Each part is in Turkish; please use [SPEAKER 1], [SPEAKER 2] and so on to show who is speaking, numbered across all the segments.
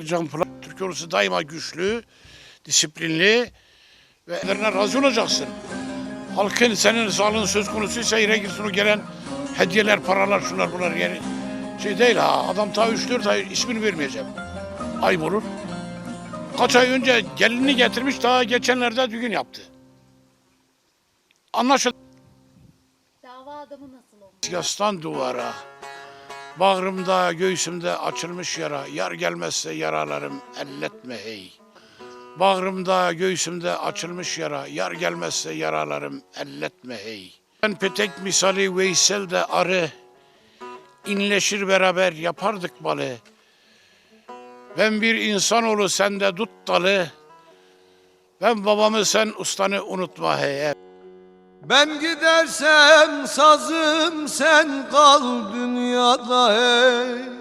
[SPEAKER 1] Can Polat, Türk ordusu daima güçlü, disiplinli ve ellerine razı olacaksın. Halkın senin sağlığın söz konusuysa yere girsin o gelen hediyeler, paralar, şunlar bunlar yani şey değil ha. Adam ta 3-4 ay ismini vermeyeceğim. Ayıp olur. Kaç ay önce gelinini getirmiş daha geçenlerde düğün yaptı. Anlaşıldı.
[SPEAKER 2] Dava adamı nasıl olmuş?
[SPEAKER 1] Yastan duvara, bağrımda, göğsümde açılmış yara, yar gelmezse yaralarım elletme hey. Bağrımda, göğsümde açılmış yara, yar gelmezse yaralarım elletme hey. Ben petek misali Veysel de arı, inleşir beraber yapardık balı. Ben bir insanoğlu sende tut dalı, ben babamı sen ustanı unutma hey.
[SPEAKER 3] Ben gidersem sazım sen kal dünyada hey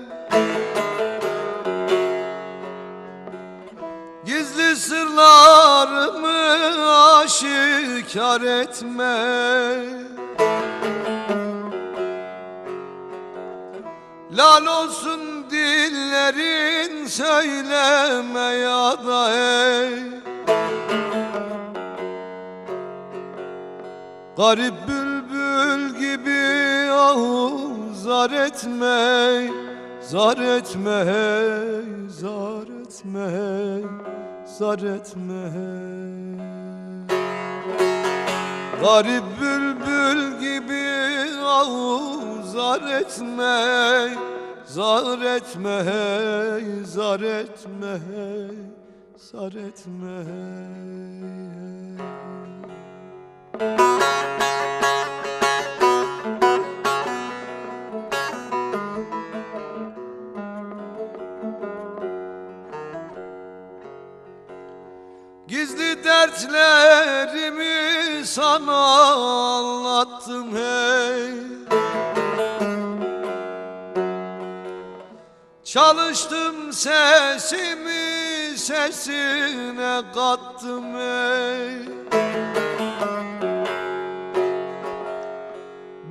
[SPEAKER 3] Gizli sırlarımı aşikar etme. Lal olsun dillerin söyleme ya da hey Garip bülbül gibi ahu zar etme Zar etme hey, zar etme hey, zar etme. Garip bülbül gibi ahu zar etme Zar etme hey, zar etme hey, zar etme hey. Gizli dertlerimi sana anlattım hey. Çalıştım sesimi sesine kattım hey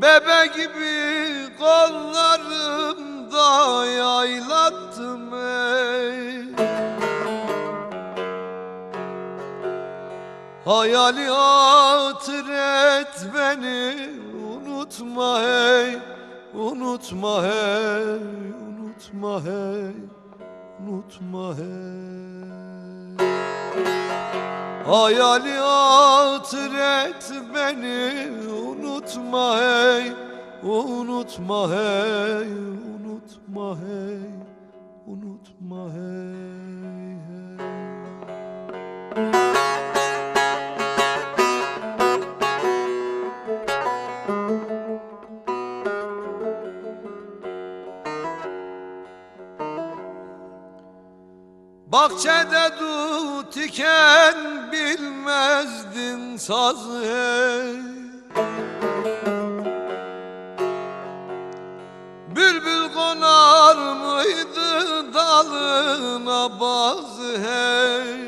[SPEAKER 3] Bebe gibi kollarımda yaylattım ey Hayali hatır beni unutma hey Unutma hey, unutma hey, unutma hey. Hayali hatır beni unutma hey Unutma hey, unutma hey, unutma hey, hey. Bahçede dut iken bilmezdin sazı hey Bülbül konar mıydı dalına bazı hey?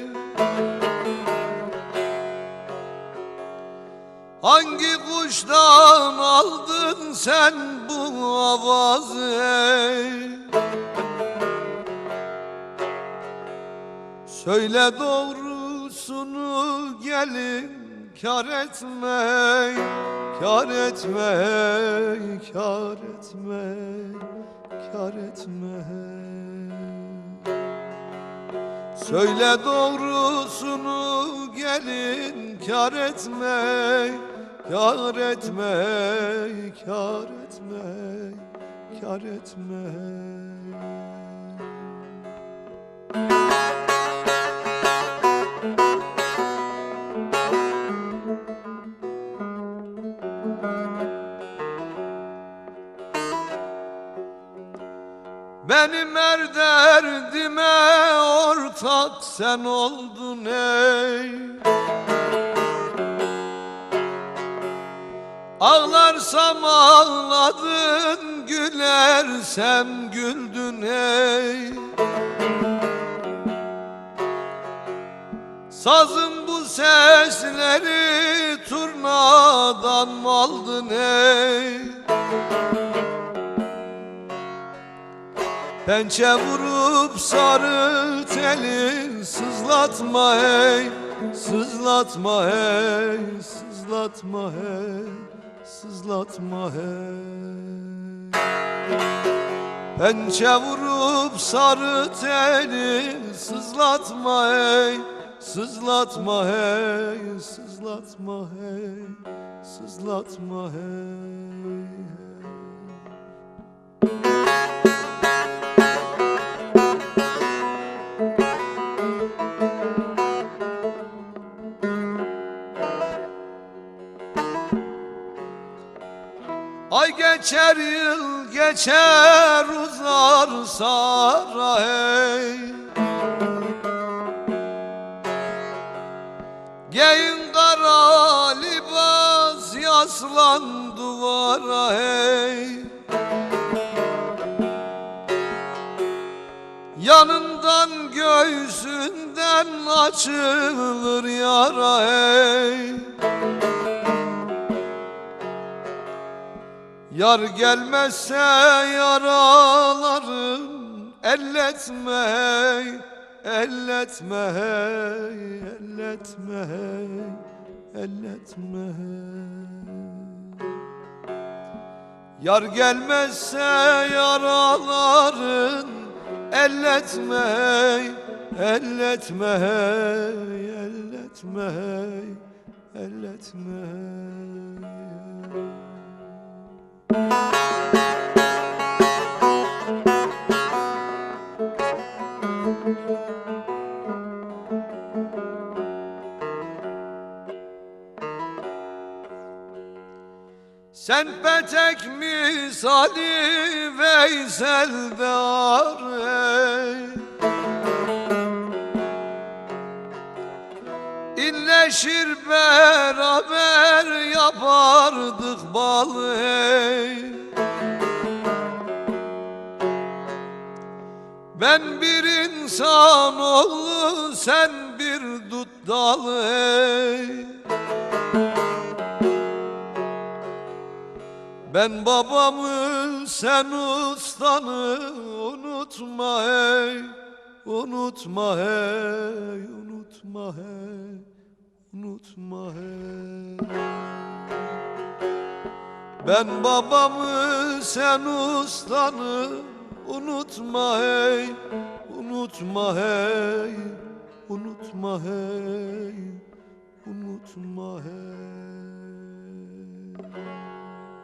[SPEAKER 3] Hangi kuştan aldın sen bu avazı hey? Söyle doğrusunu gelin kar etme Kar etme kar etme kar etme Söyle doğrusunu gelin kar etme Kar etme kar etme kar etme Benim her derdime ortak sen oldun ey. Ağlarsam ağladın, gülersem güldün ey. Sazın bu sesleri turnadan mı aldın ey Pençe vurup sarı teli sızlatma hey Sızlatma hey Sızlatma hey Sızlatma hey. Pençe vurup sarı teli sızlatma hey Sızlatma hey Sızlatma hey Sızlatma hey. Ay geçer yıl geçer uzar sara hey Giyin kara libas yaslan duvara hey. Yanından göğsünden açılır yara hey Yar gelmezse yaralarım elletme hey, elletme hey, elletme elletme. Yar gelmezse yaraların elletme hey, elletme hey, elletme elletme. Sen petek misali Veysel'de ar ey İnleşir beraber yapardık bal hey Ben bir insan oğlu sen bir dut dal hey Ben babamı sen ustanı unutma hey Unutma hey unutma hey unutma hey Ben babamı sen ustanı unutma hey Unutma hey Unutma hey Unutma hey